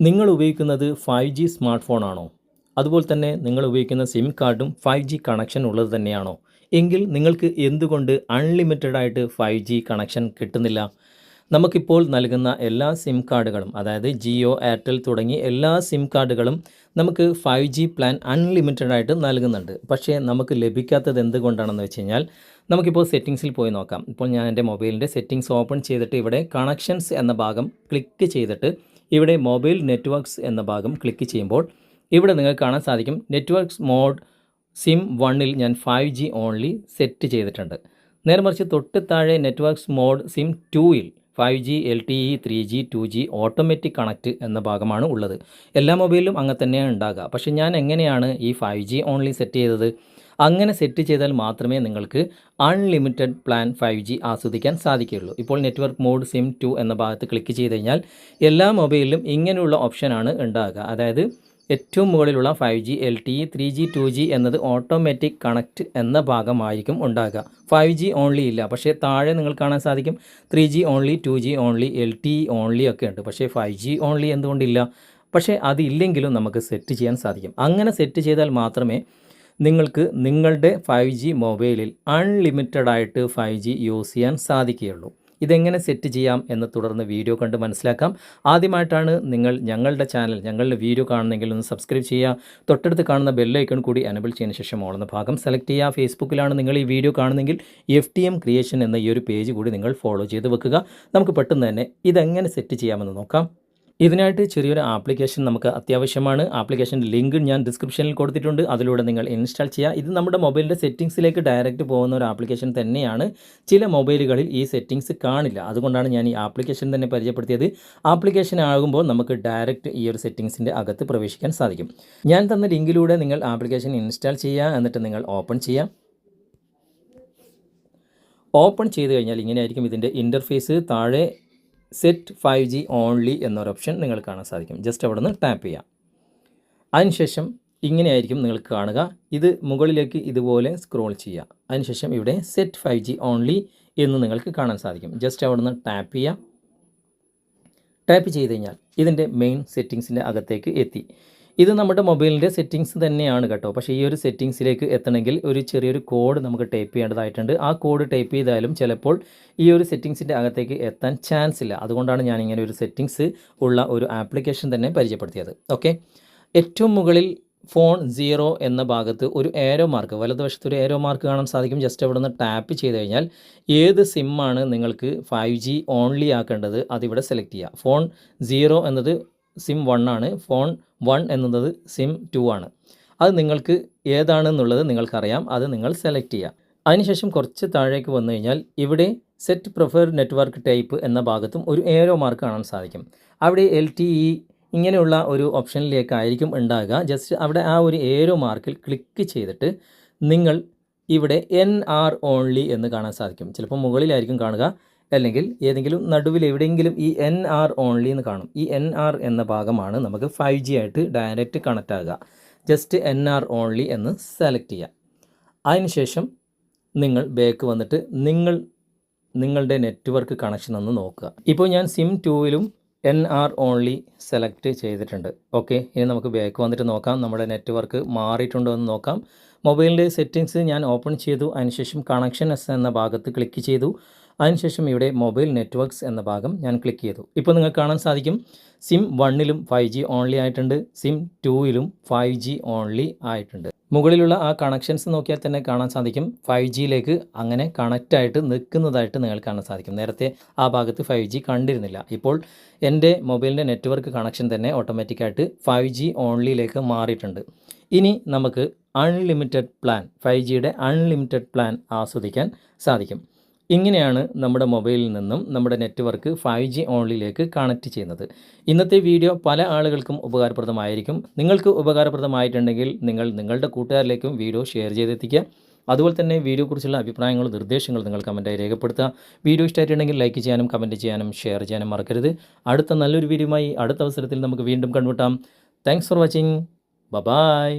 നിങ്ങൾ ഉപയോഗിക്കുന്നത് five G smart ഫോണാണോ അതുപോലെ തന്നെ നിങ്ങൾ ഉപയോഗിക്കുന്ന സിം കാർഡും ഫൈവ് ജി കണക്ഷൻ ഉള്ളത് തന്നെയാണോ? എങ്കിൽ നിങ്ങൾക്ക് എന്തുകൊണ്ട് അൺലിമിറ്റഡ് ആയിട്ട് ഫൈവ് ജി കണക്ഷൻ കിട്ടുന്നില്ല? നമുക്കിപ്പോൾ നൽകുന്ന എല്ലാ സിം കാർഡുകളും അതായത് ജിയോ എയർടെൽ തുടങ്ങി എല്ലാ സിം കാർഡുകളും നമുക്ക് ഫൈവ് ജി പ്ലാൻ അൺലിമിറ്റഡ് ആയിട്ട് നൽകുന്നുണ്ട്. പക്ഷേ നമുക്ക് ലഭിക്കാത്തത് എന്തുകൊണ്ടാണെന്ന് വെച്ച് കഴിഞ്ഞാൽ നമുക്കിപ്പോൾ സെറ്റിങ്സിൽ പോയി നോക്കാം. ഇപ്പോൾ ഞാൻ എന്റെ മൊബൈലിന്റെ സെറ്റിങ്സ് ഓപ്പൺ ചെയ്തിട്ട് ഇവിടെ കണക്ഷൻസ് എന്ന ഭാഗം ക്ലിക്ക് ചെയ്തിട്ട് ഇവിടെ മൊബൈൽ നെറ്റ്വർക്ക്സ് എന്ന ഭാഗം ക്ലിക്ക് ചെയ്യുമ്പോൾ ഇവിടെ നിങ്ങൾക്ക് കാണാൻ സാധിക്കും നെറ്റ്വർക്ക്സ് മോഡ് സിം വണ്ണിൽ ഞാൻ ഫൈവ് ജി ഓൺലി സെറ്റ് ചെയ്തിട്ടുണ്ട്. നേരെ മറിച്ച് തൊട്ട് താഴെ networks mode SIM ടൂയിൽ five G L T E three G two G automatic connect എന്ന ഭാഗമാണ് ഉള്ളത്. എല്ലാ മൊബൈലിലും അങ്ങനെ തന്നെയാണ് ഉണ്ടാകുക. പക്ഷേ ഞാൻ എങ്ങനെയാണ് ഈ ഫൈവ് ജി ഓൺലി സെറ്റ് ചെയ്തത്? അങ്ങനെ സെറ്റ് ചെയ്താൽ മാത്രമേ നിങ്ങൾക്ക് അൺലിമിറ്റഡ് പ്ലാൻ ഫൈവ് ജി ആസ്വദിക്കാൻ സാധിക്കുകയുള്ളൂ. ഇപ്പോൾ നെറ്റ്വർക്ക് മോഡ് സിം ടു എന്ന ഭാഗത്ത് ക്ലിക്ക് ചെയ്ത് കഴിഞ്ഞാൽ എല്ലാ മൊബൈലിലും ഇങ്ങനെയുള്ള ഓപ്ഷനാണ് ഉണ്ടാകുക. അതായത് ഏറ്റവും മുകളിലുള്ള five G L T three G two G എന്നത് ഓട്ടോമാറ്റിക് കണക്റ്റ് എന്ന ഭാഗമായിരിക്കും ഉണ്ടാകുക. ഫൈവ് ജി ഓൺലി ഇല്ല. പക്ഷേ താഴെ നിങ്ങൾ കാണാൻ സാധിക്കും three G only two G only L T only ഒക്കെ ഉണ്ട്. പക്ഷേ ഫൈവ് ജി ഓൺലി എന്തുകൊണ്ടില്ല? പക്ഷേ അതില്ലെങ്കിലും നമുക്ക് സെറ്റ് ചെയ്യാൻ സാധിക്കും. അങ്ങനെ സെറ്റ് ചെയ്താൽ മാത്രമേ നിങ്ങൾക്ക് നിങ്ങളുടെ ഫൈവ് ജി മൊബൈലിൽ അൺലിമിറ്റഡ് ആയിട്ട് ഫൈവ് ജി യൂസ് ചെയ്യാൻ സാധിക്കുകയുള്ളൂ. ഇതെങ്ങനെ സെറ്റ് ചെയ്യാം എന്ന് തുടർന്ന് വീഡിയോ കണ്ട് മനസ്സിലാക്കാം. ആദ്യമായിട്ടാണ് നിങ്ങൾ ഞങ്ങളുടെ ചാനൽ ഞങ്ങളുടെ വീഡിയോ കാണുന്നെങ്കിൽ ഒന്ന് സബ്സ്ക്രൈബ് ചെയ്യുക. തൊട്ടടുത്ത് കാണുന്ന ബെല്ലൈക്കൺ കൂടി അനബിൾ ചെയ്യുന്ന ശേഷം ഓളുന്ന ഭാഗം സെലക്ട് ചെയ്യുക. ഫേസ്ബുക്കിലാണ് നിങ്ങൾ ഈ വീഡിയോ കാണുന്നെങ്കിൽ എഫ് ടി എം ക്രിയേഷൻ എന്ന ഈ ഒരു പേജ് കൂടി നിങ്ങൾ ഫോളോ ചെയ്ത് വെക്കുക. നമുക്ക് പെട്ടെന്ന് തന്നെ ഇതെങ്ങനെ സെറ്റ് ചെയ്യാമെന്ന് നോക്കാം. ഇതിനായിട്ട് ചെറിയൊരു ആപ്ലിക്കേഷൻ നമുക്ക് അത്യാവശ്യമാണ്. ആപ്ലിക്കേഷൻ ലിങ്ക് ഞാൻ ഡിസ്ക്രിപ്ഷനിൽ കൊടുത്തിട്ടുണ്ട്. അതിലൂടെ നിങ്ങൾ ഇൻസ്റ്റാൾ ചെയ്യുക. ഇത് നമ്മുടെ മൊബൈലിന്റെ സെറ്റിങ്സിലേക്ക് ഡയറക്റ്റ് പോകുന്ന ഒരു ആപ്ലിക്കേഷൻ തന്നെയാണ്. ചില മൊബൈലുകളിൽ ഈ സെറ്റിങ്സ് കാണില്ല. അതുകൊണ്ടാണ് ഞാൻ ഈ ആപ്ലിക്കേഷൻ തന്നെ പരിചയപ്പെടുത്തിയത്. ആപ്ലിക്കേഷൻ ആകുമ്പോൾ നമുക്ക് ഡയറക്റ്റ് ഈ ഒരു സെറ്റിങ്സിന്റെ അകത്ത് പ്രവേശിക്കാൻ സാധിക്കും. ഞാൻ തന്ന ലിങ്കിലൂടെ നിങ്ങൾ ആപ്ലിക്കേഷൻ ഇൻസ്റ്റാൾ ചെയ്യുക. എന്നിട്ട് നിങ്ങൾ ഓപ്പൺ ചെയ്യാം ഓപ്പൺ ചെയ്ത് കഴിഞ്ഞാൽ ഇങ്ങനെയായിരിക്കും ഇതിന്റെ ഇന്റർഫേസ്. താഴെ സെറ്റ് ഫൈവ് ജി ഓൺലി എന്നൊരു ഓപ്ഷൻ നിങ്ങൾ കാണാൻ സാധിക്കും. ജസ്റ്റ് അവിടെ നിന്ന് ടാപ്പ് ചെയ്യാം. അതിനുശേഷം ഇങ്ങനെയായിരിക്കും നിങ്ങൾക്ക് കാണുക. ഇത് മുകളിലേക്ക് ഇതുപോലെ സ്ക്രോൾ ചെയ്യുക. അതിനുശേഷം ഇവിടെ സെറ്റ് ഫൈവ് ജി ഓൺലി എന്ന് നിങ്ങൾക്ക് കാണാൻ സാധിക്കും. ജസ്റ്റ് അവിടെ നിന്ന് ടാപ്പ് ചെയ്യാം. ടാപ്പ് ചെയ്ത് കഴിഞ്ഞാൽ ഇതിന്റെ മെയിൻ സെറ്റിങ്സിന്റെ അകത്തേക്ക് എത്തി. ഇത് നമ്മുടെ മൊബൈലിന്റെ സെറ്റിങ്സ് തന്നെയാണ് കേട്ടോ. പക്ഷേ ഈ ഒരു സെറ്റിങ്സിലേക്ക് എത്തണമെങ്കിൽ ഒരു ചെറിയൊരു കോഡ് നമുക്ക് ടൈപ്പ് ചെയ്യേണ്ടതായിട്ടുണ്ട്. ആ കോഡ് ടൈപ്പ് ചെയ്താലും ചിലപ്പോൾ ഈ ഒരു സെറ്റിങ്സിന്റെ അകത്തേക്ക് എത്താൻ ചാൻസ് ഇല്ല. അതുകൊണ്ടാണ് ഞാൻ ഇങ്ങനെ ഒരു സെറ്റിങ്സ് ഉള്ള ഒരു ആപ്ലിക്കേഷൻ തന്നെ പരിചയപ്പെടുത്തിയത്. ഓക്കെ ഏറ്റവും മുകളിൽ ഫോൺ സീറോ എന്ന ഭാഗത്ത് ഒരു ഏരോ മാർക്ക് വലതുവശത്ത് ഒരു ഏരോ മാർക്ക് കാണാൻ സാധിക്കും. ജസ്റ്റ് അവിടെ നിന്ന് ടാപ്പ് ചെയ്ത് കഴിഞ്ഞാൽ ഏത് സിമ്മാണ് നിങ്ങൾക്ക് ഫൈവ് ജി ഓൺലി ആക്കേണ്ടത് അതിവിടെ സെലക്ട് ചെയ്യുക. ഫോൺ സീറോ എന്നത് സിം വൺ ആണ്. ഫോൺ വൺ എന്നത് സിം ടു ആണ്. അത് നിങ്ങൾക്ക് ഏതാണെന്നുള്ളത് നിങ്ങൾക്കറിയാം. അത് നിങ്ങൾ സെലക്ട് ചെയ്യുക അതിനുശേഷം കുറച്ച് താഴേക്ക് വന്നു കഴിഞ്ഞാൽ ഇവിടെ സെറ്റ് പ്രിഫേർഡ് നെറ്റ്വർക്ക് ടൈപ്പ് എന്ന ഭാഗത്തും ഒരു ഏരോ മാർക്ക് കാണാൻ സാധിക്കും. അവിടെ എൽ ടി ഇ ഇങ്ങനെയുള്ള ഒരു ഓപ്ഷനിലേക്കായിരിക്കും ഉണ്ടാകുക. ജസ്റ്റ് അവിടെ ആ ഒരു ഏരോ മാർക്കിൽ ക്ലിക്ക് ചെയ്തിട്ട് നിങ്ങൾ ഇവിടെ എൻ ആർ ഓൺലി എന്ന് കാണാൻ സാധിക്കും. ചിലപ്പോൾ മുകളിലായിരിക്കും കാണുക. അല്ലെങ്കിൽ ഏതെങ്കിലും നടുവിൽ എവിടെയെങ്കിലും ഈ എൻ ആർ ഓൺലി എന്ന് കാണും. ഈ എൻ ആർ എന്ന ഭാഗമാണ് നമുക്ക് ഫൈവ് ജി ആയിട്ട് ഡയറക്റ്റ് കണക്റ്റ് ആകുക. ജസ്റ്റ് എൻ ആർ ഓൺലി എന്ന് സെലക്ട് ചെയ്യുക അതിനുശേഷം നിങ്ങൾ ബാക്ക് വന്നിട്ട് നിങ്ങൾ നിങ്ങളുടെ നെറ്റ്വർക്ക് കണക്ഷൻ ഒന്ന് നോക്കുക. ഇപ്പോൾ ഞാൻ സിം ടൂവിലും എൻ ആർ ഓൺലി സെലക്ട് ചെയ്തിട്ടുണ്ട്. ഓക്കെ ഇനി നമുക്ക് ബാക്ക് വന്നിട്ട് നോക്കാം. നമ്മുടെ നെറ്റ്വർക്ക് മാറിയിട്ടുണ്ടോ എന്ന് നോക്കാം. മൊബൈലിന്റെ സെറ്റിങ്സ് ഞാൻ ഓപ്പൺ ചെയ്തു. അതിനുശേഷം കണക്ഷൻ എസ് എന്ന ഭാഗത്ത് ക്ലിക്ക് ചെയ്തു. അതിനുശേഷം ഇവിടെ മൊബൈൽ നെറ്റ്വർക്ക്സ് എന്ന ഭാഗം ഞാൻ ക്ലിക്ക് ചെയ്തു. ഇപ്പോൾ നിങ്ങൾക്ക് കാണാൻ സാധിക്കും സിം വണ്ണിലും ഫൈവ് ജി ഓൺലി ആയിട്ടുണ്ട് സിം ടൂയിലും ഫൈവ് ജി ഓൺലി ആയിട്ടുണ്ട്. മുകളിലുള്ള ആ കണക്ഷൻസ് നോക്കിയാൽ തന്നെ കാണാൻ സാധിക്കും ഫൈവ് ജിയിലേക്ക് അങ്ങനെ കണക്റ്റായിട്ട് നിൽക്കുന്നതായിട്ട് നിങ്ങൾക്ക് കാണാൻ സാധിക്കും. നേരത്തെ ആ ഭാഗത്ത് ഫൈവ് ജി കണ്ടിരുന്നില്ല. ഇപ്പോൾ എന്റെ മൊബൈലിന്റെ നെറ്റ്വർക്ക് കണക്ഷൻ തന്നെ ഓട്ടോമാറ്റിക്കായിട്ട് ഫൈവ് ജി ഓൺലിയിലേക്ക് മാറിയിട്ടുണ്ട്. ഇനി നമുക്ക് അൺലിമിറ്റഡ് പ്ലാൻ ഫൈവ് ജിയുടെ അൺലിമിറ്റഡ് പ്ലാൻ ആസ്വദിക്കാൻ സാധിക്കും. ഇങ്ങനെയാണ് നമ്മുടെ മൊബൈലിൽ നിന്നും നമ്മുടെ നെറ്റ്വർക്ക് ഫൈവ് ജി ഓൺലിയിലേക്ക് കണക്റ്റ് ചെയ്യുന്നത്. ഇന്നത്തെ വീഡിയോ പല ആളുകൾക്കും ഉപകാരപ്രദമായിരിക്കും. നിങ്ങൾക്ക് ഉപകാരപ്രദമായിട്ടുണ്ടെങ്കിൽ നിങ്ങൾ നിങ്ങളുടെ കൂട്ടുകാരിലേക്കും വീഡിയോ ഷെയർ ചെയ്തെത്തിക്കുക. അതുപോലെ തന്നെ വീഡിയോയെക്കുറിച്ചുള്ള അഭിപ്രായങ്ങളും നിർദ്ദേശങ്ങളും നിങ്ങൾ കമന്റായി രേഖപ്പെടുത്തുക. വീഡിയോ ഇഷ്ടമായിട്ടുണ്ടെങ്കിൽ ലൈക്ക് ചെയ്യാനും കമന്റ് ചെയ്യാനും ഷെയർ ചെയ്യാനും മറക്കരുത്. അടുത്ത നല്ലൊരു വീഡിയോയുമായി അടുത്ത അവസരത്തിൽ നമുക്ക് വീണ്ടും കണ്ടുമുട്ടാം. താങ്ക്സ് ഫോർ വാച്ചിങ് ബ ബായ്